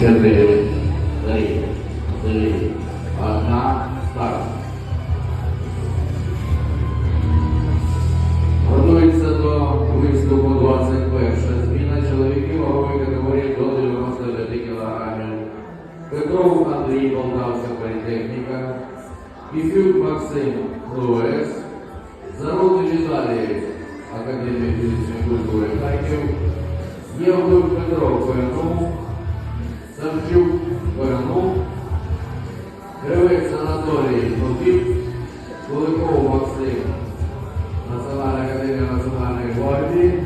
чотири, три, три, одна, старт. Готується до виступу 21 зміна чоловіків вагової категорії до 95 кг. Петров Андрій Полтавська політехніка, Піфюк Максим ЛУС, Зарудний Віталій Академії фізичної культури Харків, Євдук Петро ПНУ, Савчук ПНУ, Кривець Анатолій Попів, Куликов Максим. Національна академія Національної гвардії.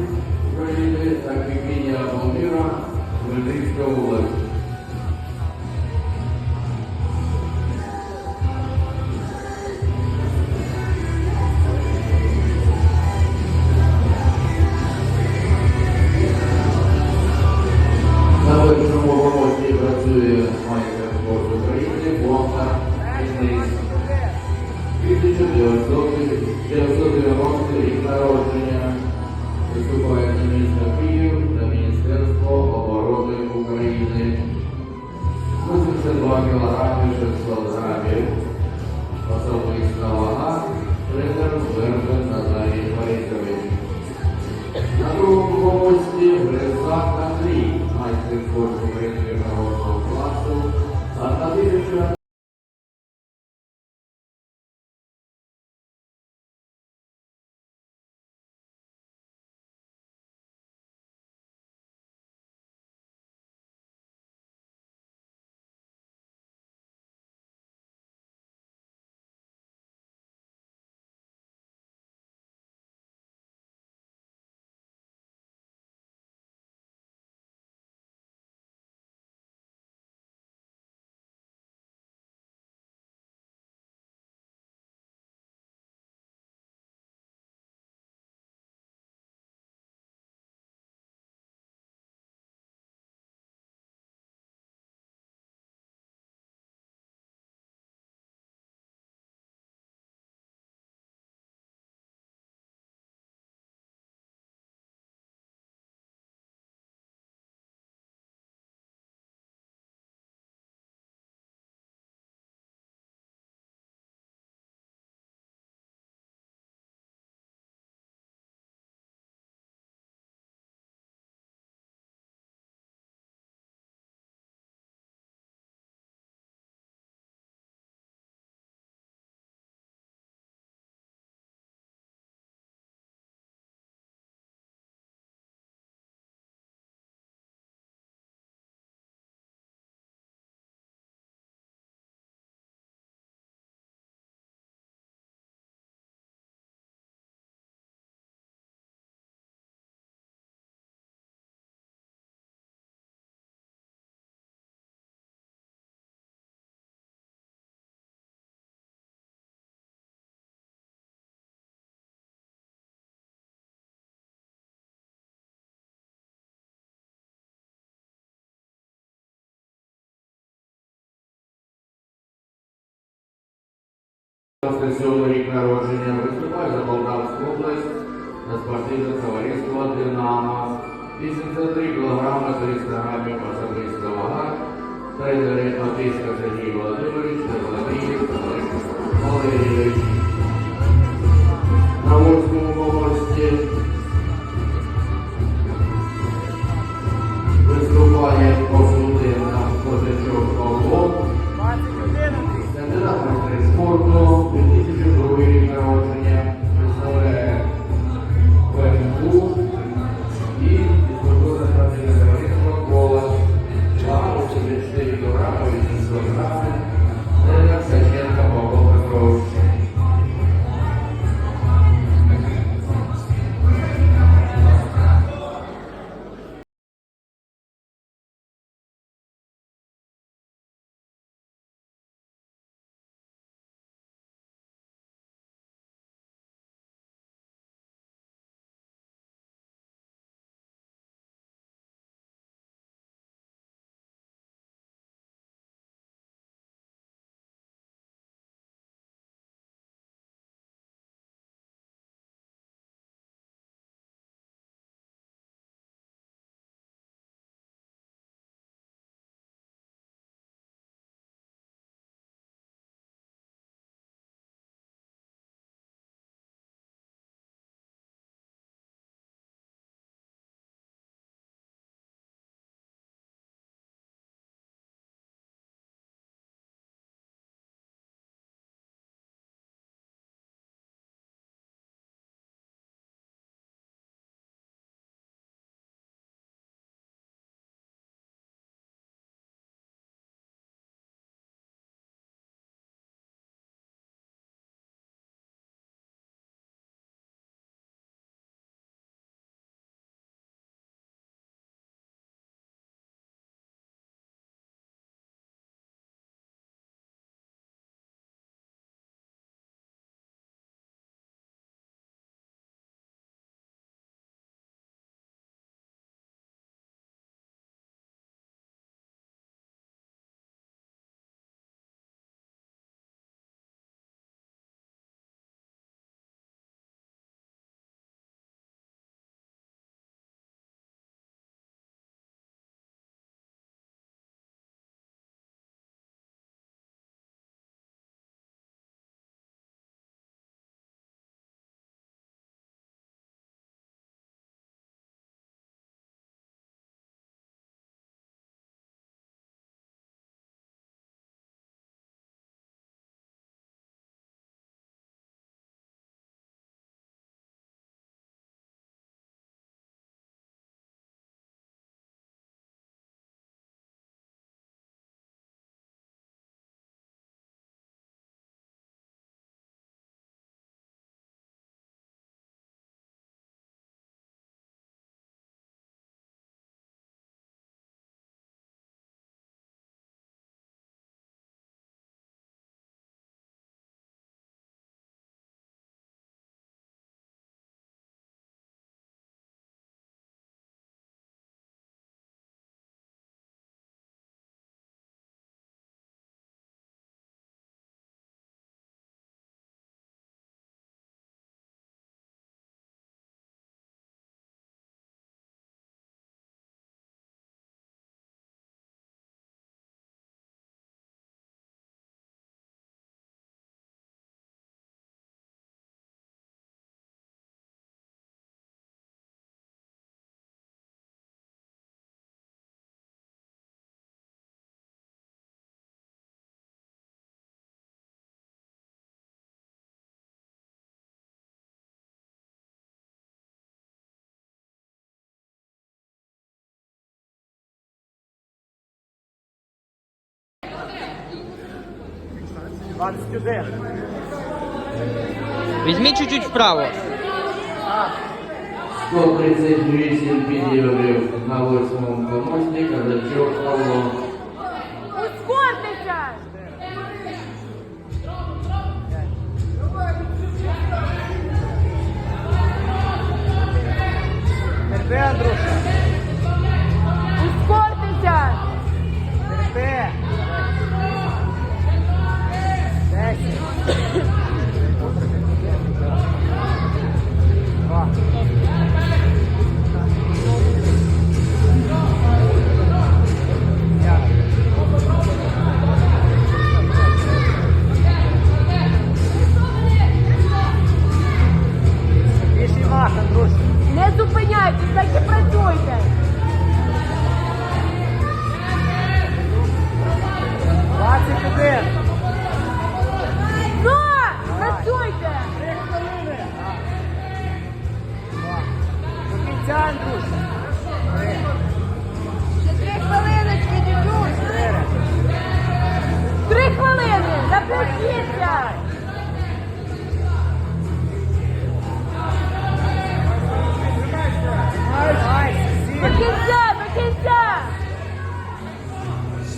України та Квікінія Волміра, Хмельницька область. 27 рік народження. Виступає за Полтавську область на спортивне товариство Динамо. 83 кг з різногами пасажирська вага, тренери Одеська Сергій 21. Візьміть чуть-чуть вправо. 138 підйомів на восьмому помості Казачок Павло.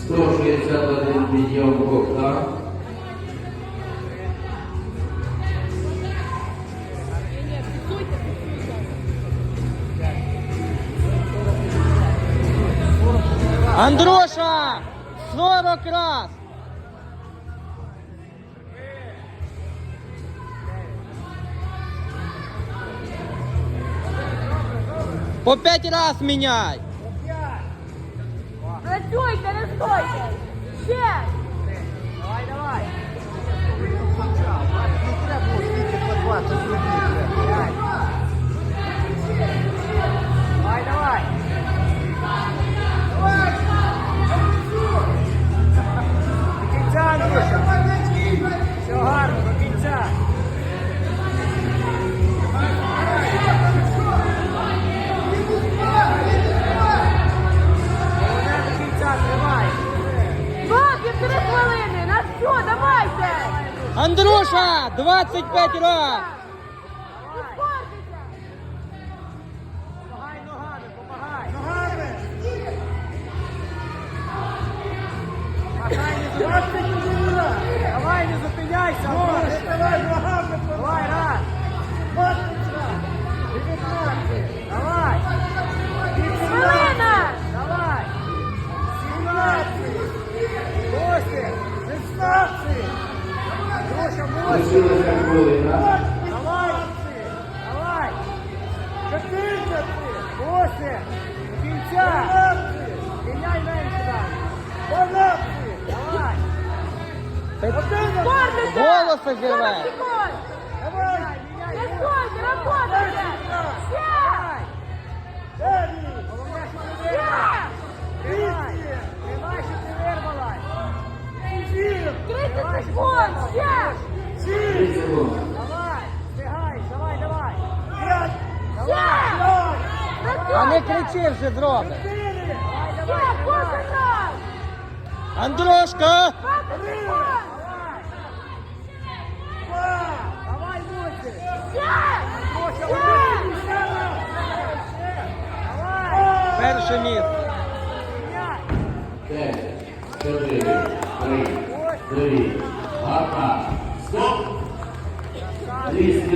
161 підйом Богдан. Андруша! 40 раз! По 5 раз міняй! Стойте! Ще! Давай, давай. Не треба скільки по 20 зробити. 25 раз! Помагай ногами, помагай. Ногами. Давай, не зупиняйся. Давай, ногами. Давай, раз. Хвилина. Давай! Давай! 14! 8! До кінця! Міняй менше далі! 12! Давай! Ускорьтеся! Голоси Андрушка! 20 секунд! Давай! Перше місце. 5, 4, 3, 2, 1. Стоп! 200